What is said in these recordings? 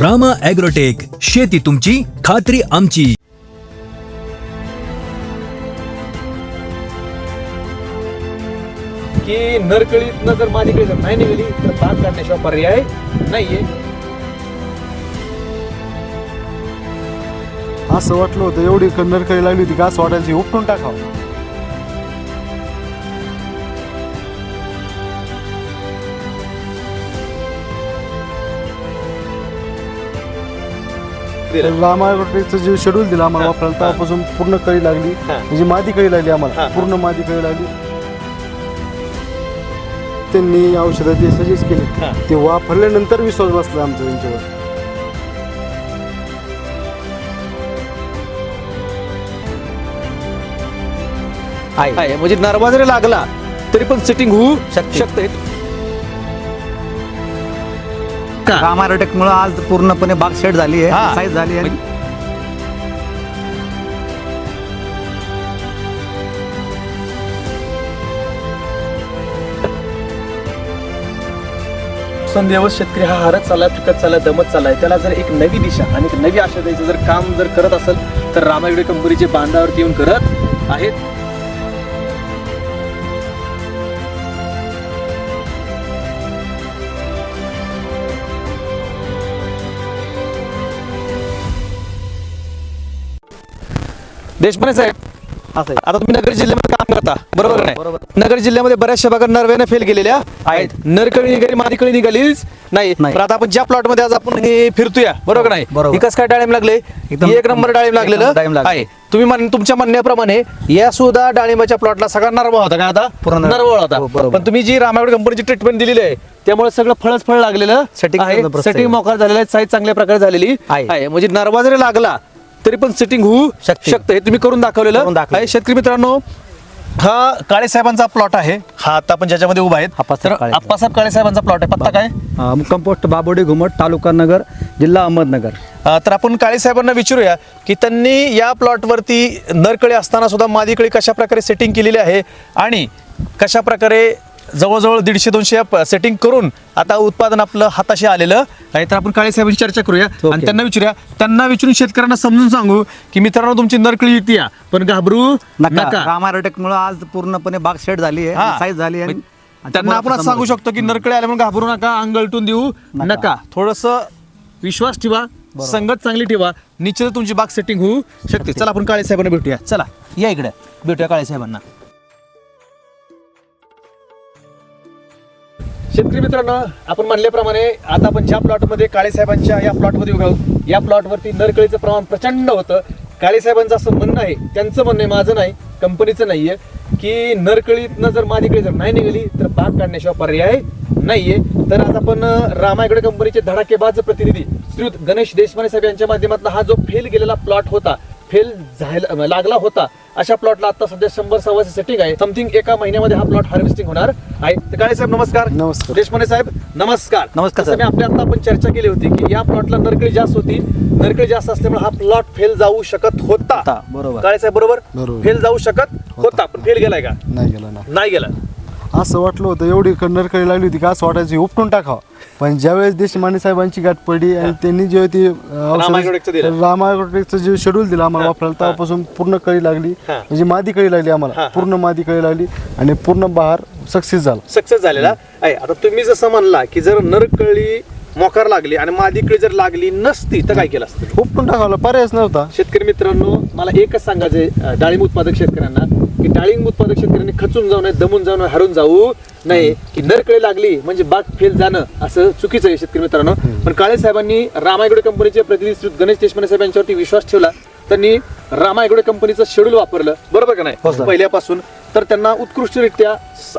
Rama agrotech शेती तुमची खात्री आमची. की नरकळीतनं जर माझ्याकडे जर नाही निघाली तर बाग काढण्याशिवाय पर्याय नाहीये. असं वाटलं होतं एवढी नरकळी लागली होती का असं वाटायचं उपटून टाकावं. रामायणाचं जे शेड्यूल दिलं आम्हाला वापरायला. तेव्हापासून पूर्ण कळी लागली. म्हणजे मादी कळी लागली आम्हाला. पूर्ण मादी कळी लागली त्यांनी औषधं जे सजेस्ट केली. ते वापरल्यानंतर विश्वास बसला आमचा त्यांच्यावर आहे म्हणजे नरवा जरी लागला तरी पण सेटिंग होऊ शकते रामारोटेक मुळे आज पूर्णपणे बाग शेड झाली हा. आहे साईज झाली आहे. संदेवस शेतकरी हा हरत चाललाय पिकत चाललाय दमत चाललाय त्याला जर एक नवी दिशा आणि एक नवी आशा द्यायचं जर काम जर करत असेल तर रामायगडे कंपनीचे बांधावरती येऊन करत आहेत. देशपांडे साहेब असं आहे. आता तुम्ही नगर जिल्ह्यामध्ये काम करता बरोबर नाही बरोबर. नगर जिल्ह्यामध्ये बऱ्याचशा भागात नरव्याने फेल गेलेल्या आहेत नरकळी निघाली मादीकळी निघालीच नाही नाही. पण आता आपण ज्या प्लॉटमध्ये आज आपण हे फिरतोया बरोबर नाही बरोबर. विकास काय डाळिंब लागले एकदम- एक नंबर डाळिंब लागलेलं एकदम डाळिंब लागलं. आहे तुम्ही तुमच्या म्हणण्याप्रमाणे या सुद्धा डाळिंबाच्या प्लॉटला सगळा नरवा होता का आता पूर्ण नर- नरवळ होता हो, बरोबर. पण तुम्ही जी रामायण कंपनीची ट्रीटमेंट दिलेली आहे त्यामुळे सगळं फळच फळ लागलेलं Setting आहे सेटिंग आहे. मोकार झालेलं आहे साईज चांगल्या प्रकारे झालेली आहे. आहे म्हणजे नरवा जरी लागला तरी पण सेटिंग होऊ शकते. शकतं हे तुम्ही करून दाखवलेलं. आहे शेतकरी मित्रांनो हा काळे साहेबांचा प्लॉट आहे हा आता आपण ज्याच्यामध्ये उभा आहेत आप्पासाहेब तर काळे. आप्पासाहेब काळे साहेबांचा प्लॉट आहे पत्ता काय अं, मुक्काम पोस्ट बाबोडी घुमट तालुका नगर जिल्हा अहमदनगर अ, तर आपण काळे साहेबांना विचारूया की त्यांनी या प्लॉटवरती नरकळी असताना सुद्धा मादीकळी कशा प्रकारे सेटिंग केलेली आहे आणि कशा प्रकारे जवळजवळ दीडशे दोनशे सेटिंग करून आता उत्पादन आपलं हाताशी आलेलं आहे. तर आपण काळे साहेबांची चर्चा करूया. आणि त्यांना विचारूया. त्यांना विचारून शेतकऱ्यांना समजून सांगू की मित्रांनो तुमची नरकळी येते या. पण घाबरू नका. मुळे आज पूर्णपणे बाग शेड झाली हा. आहे साईज झाली आहे म्हणजे त्यांना आपण असं सांगू शकतो की नरकळे आले म्हणून घाबरू नका अंगलटून देऊ नका. नका. थोडस विश्वास ठेवा संगत चांगली ठेवा. निश्चित तुमची बाग सेटिंग होऊ शकते. चला आपण काळे साहेबांना भेटूया. चला या इकडे. भेटूया काळे साहेबांना. शेतकरी मित्रांनो आपण म्हणल्याप्रमाणे आता आपण ज्या प्लॉटमध्ये काळेसाहेबांच्या या प्लॉटमध्ये उभे आहोत या प्लॉटवरती नरकळीचं प्रमाण प्रचंड होतं. काळेसाहेबांचं असं म्हणणं आहे त्यांचं म्हणणं आहे माझं नाही कंपनीचं नाही आहे की नरकळीतनं जर माझ्याकडे जर नाही निघाली तर बाग काढण्याशिवाय पर्याय नाहीये. तर आज आपण रामायगड कंपनीचे धडाकेबाज प्रतिनिधी श्रीयुत गणेश देशपांडे साहेब यांच्या माध्यमातून हा जो फेल गेलेला प्लॉट होता फेल झाला लागला होता. अशा प्लॉटला आता सध्या शंभर सव्वाशे सेटिंग आहे. समथिंग एका महिन्यामध्ये हा प्लॉट हार्वेस्टिंग होणार आहे. तर काळे साहेब नमस्कार. नमस्कार. देशपांडे साहेब नमस्कार. नमस्कार, जसं मी आपल्या आता आपण चर्चा केली होती की या प्लॉटला नरकळी जास्त होती. नरकळी जास्त असल्यामुळे हा प्लॉट फेल जाऊ शकत होता. होता, बरोबर. काळे साहेब बरोबर? बरोबर. फेल जाऊ शकत होता. पण फेल गेलाय का? नाही गेला ना. नाही गेला. असं वाटलं होतं एवढी नरकळी लागली होती का असं वाटायचं उपटून टाकावं. पण ज्यावेळेस देशमाने साहेबांची गाठ पडली आणि त्यांनी जे ती रामायग्रोटेकचं दिलं. रामायग्रोटेकचं जे शेड्यूल दिलं आम्हाला वापरायला. तेव्हापासून पूर्ण कळी लागली. म्हणजे मादी कळी लागली आम्हाला. पूर्ण मादी कळी लागली आणि पूर्ण बहार सक्सेस झाला. सक्सेस झालेला. आहे आता तुम्ही जसं म्हणला की जर नरकळी मोकार लागली आणि मादीकळी जर लागली नसती तर काय केलं असतं? उपटून टाकावला पर्यायच नव्हता. शेतकरी मित्रांनो मला एकच सांगायचंय अं, डाळिंब उत्पादक शेतकऱ्यांना. की डाळिंब उत्पादक शेतकऱ्यांनी खचून जाऊ नये दमून जाऊ नये हरून जाऊ नये की नरकळी लागली म्हणजे बाग फेल जाणं असं चुकीचं आहे शेतकरी मित्रांनो. पण काळे साहेबांनी रामायगडे कंपनीचे प्रतिनिधी गणेश देशपांडे साहेब यांच्यावरती विश्वास ठेवला. त्यांनी रामायगडे कंपनीचं शेड्यूल वापरलं. बरोबर का हो, नाही सर. पहिल्यापासून. तर त्यांना उत्कृष्टरित्या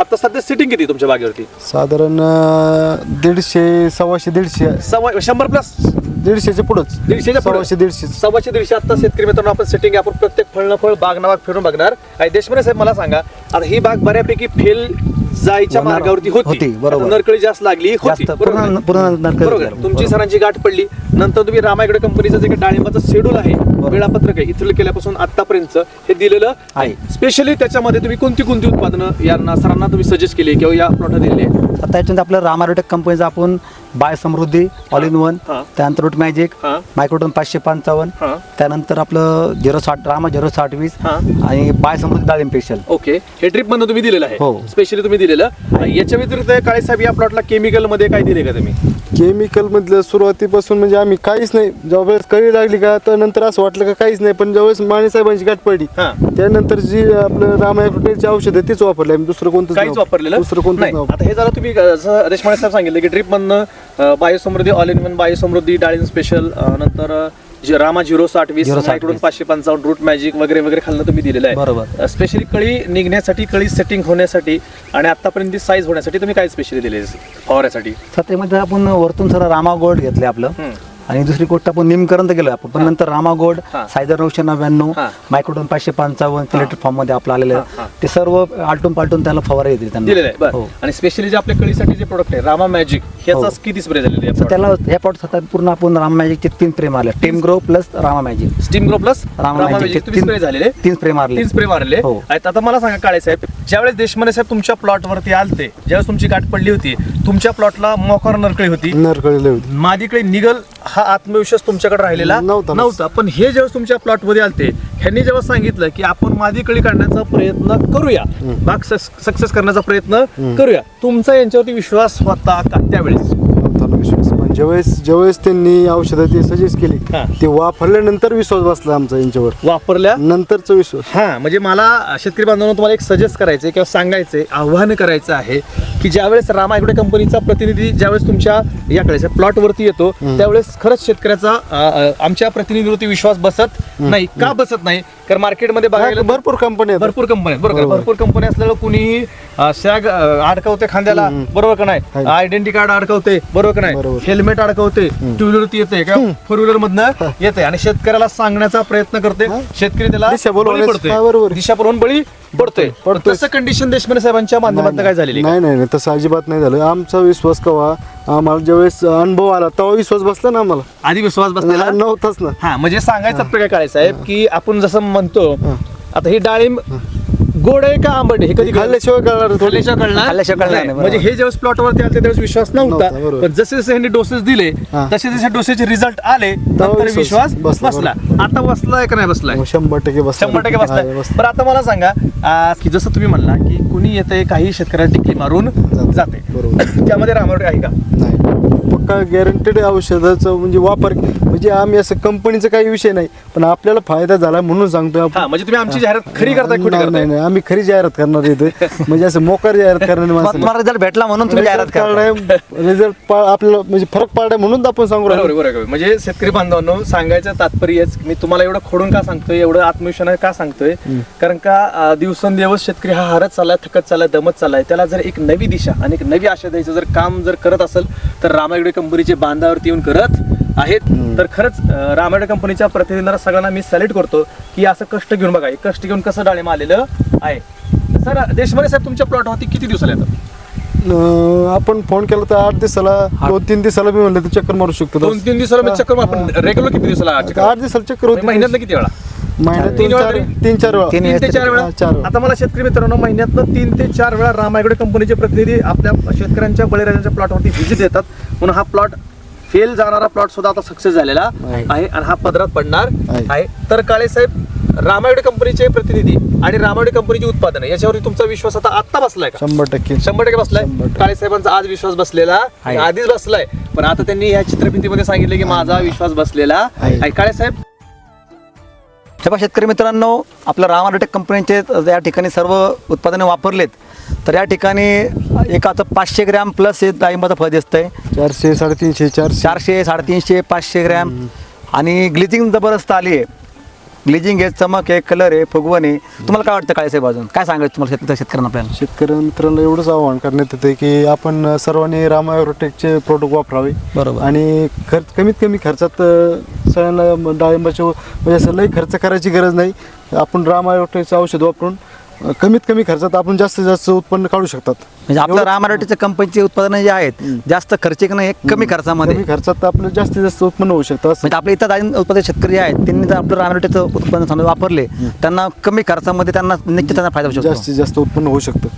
आता सध्या सेटिंग किती तुमच्या बागेवरती? साधारण अं, दीडशे सव्वाशे दीडशे. सव्वा शंभर प्लस दीडशेच्या पुढंच. दीडशेच्या पुढं. सव्वाशे दीडशे. सव्वाशे दीडशे आता शेतकरी मित्रांनो आपण सेटिंग आपण प्रत्येक फळ न फळ बाग ना बाग फिरून बघणार. आणि देशमुख साहेब मला सांगा आता ही बाग बऱ्यापैकी फेल जायच्या होणार- मार्गावरती होती. होती, बरोबर. आता नरकळी जास्त लागली होती. जास्त, बरोबर. नरकळी. लागली. तुमची बरोबर. सरांची गाठ पडली. नंतर तुम्ही रामायगड कंपनीचं जे काही डाळिंबाचं शेड्यूल आहे वेळापत्रक आहे इथलं केल्यापासून आतापर्यंत हे दिलेलं आहे. स्पेशली त्याच्यामध्ये तुम्ही कोणती कोणती उत्पादनं यांना सरांना तुम्ही सजेस्ट केली किंवा या प्लॉटला दिलेली आहे? आता याच्यानंतर आपलं रामारोटेक कंपनीचं आपण bio Samruddhi all in one. त्यानंतर रूट मॅजिक. मायक्रोटन पाचशे पंचावन्न. त्यानंतर आपलं झिरो साठ रामा झिरो साठ वीस. आणि बाय समृद्धी डाळिंब स्पेशल ओके हे ट्रिप मधून तुम्ही दिलेलं आहे हो. स्पेशली तुम्ही दिलेलं याच्या व्यतिरिक्त काळे साहेब या प्लॉटला केमिकलमध्ये काय दिले का तुम्ही केमिकल मधलं सुरुवातीपासून म्हणजे आम्ही काहीच नाही ज्यावेळेस कळी लागली का तर नंतर असं वाटलं का काहीच नाही पण ज्यावेळेस माने साहेबांची गाठ पडली. त्यानंतर जी आपलं रामायण औषध आहे तीच वापरले आम्ही दुसरं कोणतं काहीच वापरलेलं दुसरं कोणतं नाही आता हे झालं तुम्ही देशपांडे साहेब सांगितलं की ट्रिप मधनं बायोसमृद्धी ऑल इन वन बायोसमृद्धी डाळिंब स्पेशल नंतर जे रामा झिरो साठ वीस 060 साईकडून पाचशे पंचावन्न रूट मॅजिक वगैरे वगैरे खाल्लं तुम्ही दिलेलं आहे बरोबर. स्पेशली कळी निघण्यासाठी कळी सेटिंग होण्यासाठी आणि आतापर्यंत साईज होण्यासाठी तुम्ही काय स्पेशली दिले फवाऱ्यासाठी सत्तेमध्ये आपण वरतून सर रामा गोल्ड घेतले आपलं. आणि दुसरी गोष्ट आपण निमकरण तर गेलो आपण पण नंतर रामा गोल्ड हा. सायझर नऊशे नव्याण्णव. मायक्रोटन पाचशे पंचावन्न सिलेक्टेड फॉर्ममध्ये आपलं आलेलं. आहे ते सर्व आलटून पालटून त्याला फवारा येतील हो. आणि स्पेशली जे आपल्या कळीसाठी जे प्रोडक्ट आहे रामा मॅजिक ह्याचा हो. किती स्प्रे झालेले तर त्याला ह्या प्लॉट सतत पूर्ण आपण रामा मॅजिकचे तीन स्प्रे मारले. Steam grow plus Rama magic steam grow plus Rama magic तुम्ही तीन स्प्रे झालेले? तीन स्प्रे मारले. तीन स्प्रे मारले. हो. आहेत. आता मला सांगा काळे साहेब ज्यावेळेस देशमाने साहेब तुमच्या प्लॉट वरती आलते ज्यावेळेस तुमची गाठ पडली होती तुमच्या प्लॉटला मोकार नरकळी होती. नरकळलेले होते. मादीकडे निगल हा आत्मविश्वास तुमच्याकडे राहिलेला नव्हता. नव्हता. पण हे ज्यावेळेस तुमच्या प्लॉटमध्ये आलते ह्यांनी जेव्हा सांगितलं की आपण मादीकळी काढण्याचा प्रयत्न करूया बाग सक्सेस करण्याचा प्रयत्न करूया तुमचा यांच्यावरती विश्वास होता का त्यावेळेस? नव्हता ना विश्वास पण ज्यावेळेस ज्यावेळेस त्यांनी औषधं ते सजेस्ट केली हा. ते वापरल्यानंतर विश्वास बसला आमचा यांच्यावर. वापरल्या? नंतरचा विश्वास. हा म्हणजे मला शेतकरी बांधवांना तुम्हाला एक सजेस्ट करायचं किंवा सांगायचंय आव्हान करायचं आहे की ज्यावेळेस रामा ॲग्रो कंपनीचा प्रतिनिधी ज्यावेळेस तुमच्या याकडे प्लॉट वरती येतो त्यावेळेस खरंच शेतकऱ्याचा अ, अ, आमच्या प्रतिनिधीवरती विश्वास बसत नाही. का बसत नाही? कारण मार्केटमध्ये बघायला भरपूर कंपनी आहेत भरपूर कंपनी आहेत. बरोबर. बरोबर. भरपूर कंपनी असल्यावर कुणीही अ, सॅग अ, अडकवते खांद्याला. बरोबर का नाही? आहे. आयडेंटिटी कार्ड अडकवते. बरोबर का नाही? बरोबर. हेल्मेट अडकवते. टू व्हीलर येते किंवा फोर व्हीलर मधनं येते. आणि शेतकऱ्याला सांगण्याचा प्रयत्न करते. शेतकरी त्याला बळी पडतोय. दिशा पुरवून बळी पडतोय. तसं कंडिशन देशपांडे साहेबांच्या माध्यमातून काय झालेली नाही नाही नाही. तसं अजिबात नाही झालं. आमचा विश्वास कवा? आम्हाला ज्यावेळेस अनुभव आला तेव्हा विश्वास बसला ना आम्हाला. आधी विश्वास बसलेला नव्हताच ना. हा म्हणजे सांगायचं काय साहेब की आपण जसं म्हणतो आता ही डाळिंब गोड आहे का आंबट हे कधी खाल्ल्याशिवाय कळणार थोडी खाल्ल्याशिवाय कळणार? खाल्ल्याशिवाय कळणार नाही. नाही, म्हणजे हे ज्यावेळेस प्लॉट वरती आले त्यावेळेस विश्वास नव्हता. नव्हता, बरोबर. पण जसे जसे ह्यांनी डोसेस दिले हा. तसे जसे डोसेचे रिझल्ट आले नंतर विश्वास विश्वास बसला, बसला. आता बसलाय का नाही बसलाय मग शंभर टक्के बसला. शंभर टक्के बसलाय आहे, बसला. बरं आता मला सांगा आ, की जसं तुम्ही म्हणला की कुणी येते काही शेतकऱ्याला टिकली मारून जाते. जाते. बरोबर. त्यामध्ये रामारोटे आहे का? नाही. पक्का गॅरंटेड औषधाचा म्हणजे वापर म्हणजे आम्ही असं कंपनीचा काही विषय नाही पण आपल्याला फायदा झाला म्हणून सांगतोय हा म्हणजे तुम्ही आमची जाहिरात खरी करताय खोटी नाही, नाही करताय. नाही आम्ही खरी जाहिरात करणार इथे. म्हणजे असं मोकार जाहिरात करणारी मग माणसं तुम्हाला रिझल्ट भेटला म्हणून तुम्ही जाहिरात करा रिझल्ट आपल्याला म्हणजे फरक पाडलाय म्हणून आपण सांगू बरोबर राहिलो. बरोबर म्हणजे शेतकरी बांधवांनो सांगायचं तात्पर्य हेच, मी तुम्हाला एवढं खोडून का सांगतोय एवढं आत्मविश्वासाने का सांगतोय? कारण का अं, दिवसेंदिवस शेतकरी हा हारत चाललाय थकत चाललाय दमत चाललाय. त्याला जर एक नवी दिशा आणि एक नवी आशा द्यायचं जर काम जर करत असेल तर रामायगडे कंपनीचे बांधावरती येऊन करत आहेत. तर खरंच अं, रामायगडे कंपनीच्या प्रतिनिधींना सगळ्यांना मी सॅल्यूट करतो की असं कष्ट घेऊन बघा कष्ट घेऊन कसं डाळिंब आलेलं आहे. सर देशमध्ये साहेब तुमच्या प्लॉटवरती किती दिवसाला येतात आपण फोन केला तर आठ दिवसाला दोन तीन दिवसाला मी म्हणलं तर चक्कर मारू शकतो. दोन तीन दिवसाला चक्कर आपण रेग्युलर किती दिवसाला? चक्कर आठ दिवसाला चक्कर होती. महिन्यातलं किती वेळा? तीन तीन वेळा चार तरी? तीन चार वेळा तीन तीन ते चार वेळा चार वेळा. आता मला शेतकरी मित्रांनो महिन्यातनं तीन ते चार वेळा रामायगडे कंपनीचे प्रतिनिधी आपल्या शेतकऱ्यांच्या बळीराजांच्या प्लॉटवरती व्हिजिट देतात म्हणून हा प्लॉट फेल जाणारा प्लॉट सुद्धा आता सक्सेस झालेला आहे. आहे आणि हा पदरात पडणार आहे. आहे तर काळे साहेब रामायगडे कंपनीचे प्रतिनिधी आणि रामायगडे कंपनीची उत्पादनं याच्यावरती तुमचा विश्वास आता आत्ता बसलाय का शंभर टक्के शंभर टक्के बसलाय शंभर टक्के. काळे साहेबांचा आज विश्वास बसलेला आहे. आधीच बसलाय पण आता त्यांनी या चित्रफितीमध्ये सांगितलं की माझा विश्वास बसलेला आहे. आहे काळे साहेब तेव्हा शेतकरी मित्रांनो आपल्या राम अग्रोटेक कंपनीचे या ठिकाणी सर्व उत्पादने वापरलेत. तर या ठिकाणी एक आता पाचशे ग्रॅम प्लस हे डाळिंबाचं फळ दिसतंय. चारशे साडेतीनशे चारशे. चारशे साडेतीनशे पाचशे ग्रॅम. आणि ग्लिजिंग जबरदस्त आली आहे ग्लिजिंग आहे चमक आहे कलर आहे फुगवण आहे. तुम्हाला काय वाटतं काळेसाहेब अजून काय सांगायचं तुम्हाला शेत शेतकऱ्यांना आपल्याला? शेतकरी मित्रांना एवढंच आवाहन करण्यात येते की आपण सर्वांनी रामा ॲग्रोटेकचे प्रोडक्ट वापरावे. बरोबर. आणि खर्च कमीत कमी खर्चात अं, सगळ्यांना डाळिंबाचे म्हणजे असं लई खर्च करायची गरज नाही. आपण रामा ॲग्रोटेकचं औषध वापरून कमीत कमी खर्चात आपण जास्तीत जास्त उत्पन्न काढू शकतात. म्हणजे आपल्या राम अग्रोटेकच्या कंपनीचे उत्पादनं जे आहेत जास्त खर्चिक नाही कमी खर्चामध्ये. कमी खर्चात आपलं जास्तीत जास्त उत्पन्न होऊ शकतं म्हणजे आपल्या इथं डाळिंब उत्पादक शेतकरी आहेत त्यांनी जर आपलं रामरोटेचं उत्पन्न समजा वापरले त्यांना कमी खर्चामध्ये त्यांना निश्चित त्यांना फायदा होऊ शकतो. जास्तीत जास्त उत्पन्न होऊ शकतं.